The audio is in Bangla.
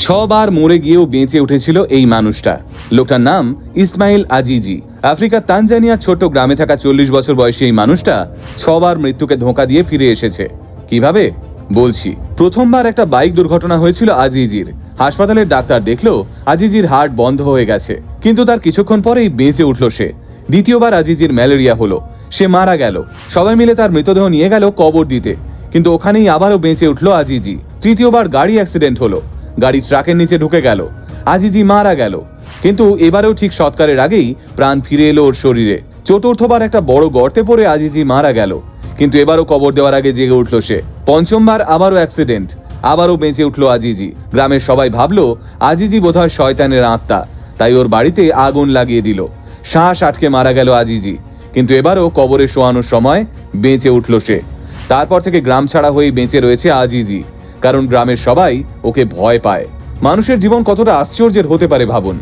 ছবার মরে গিয়েও বেঁচে উঠেছিল এই মানুষটা। লোকটার নাম ইসমাইল আজিজি। আফ্রিকার তানজানিয়ার ছোট্ট গ্রামে থাকা চল্লিশ বছর বয়সী এই মানুষটা ছবার মৃত্যুকে ধোঁকা দিয়ে ফিরে এসেছে। কীভাবে? বলছি, প্রথমবার একটা বাইক দুর্ঘটনা হয়েছিল আজিজির। হাসপাতালের ডাক্তার দেখল আজিজির হার্ট বন্ধ হয়ে গেছে, কিন্তু তার কিছুক্ষণ পরেই বেঁচে উঠল সে। দ্বিতীয়বার আজিজির ম্যালেরিয়া হলো, সে মারা গেল। সবাই মিলে তার মৃতদেহ নিয়ে গেল কবর দিতে, কিন্তু ওখানেই আবারও বেঁচে উঠল আজিজি। তৃতীয়বার গাড়ি অ্যাক্সিডেন্ট হলো গাড়ি ট্রাকের নিচে ঢুকে গেল। আজিজি মারা গেল। কিন্তু এবারেও ঠিক সৎকারের আগেই প্রাণ ফিরে এলো ওর শরীরে। চতুর্থবার একটা বড় গর্তে পড়ে আজিজি মারা গেল। কিন্তু এবারও কবর দেওয়ার আগে জেগে উঠল সে। পঞ্চমবার আবারও অ্যাক্সিডেন্ট আবারও বেঁচে উঠল আজিজি গ্রামের সবাই ভাবলো আজিজি বোধহয় শয়তানের আত্মা। তাই ওর বাড়িতে আগুন লাগিয়ে দিল। শ্বাস আটকে মারা গেল আজিজি কিন্তু এবারও কবরে শোয়ানোর সময় বেঁচে উঠল সে। তারপর থেকে গ্রাম ছাড়া হয়েই বেঁচে রয়েছে আজিজি কারণ গ্রামের সবাই ওকে ভয় পায়। মানুষের জীবন কতটা আশ্চর্যের হতে পারে ভাবুন।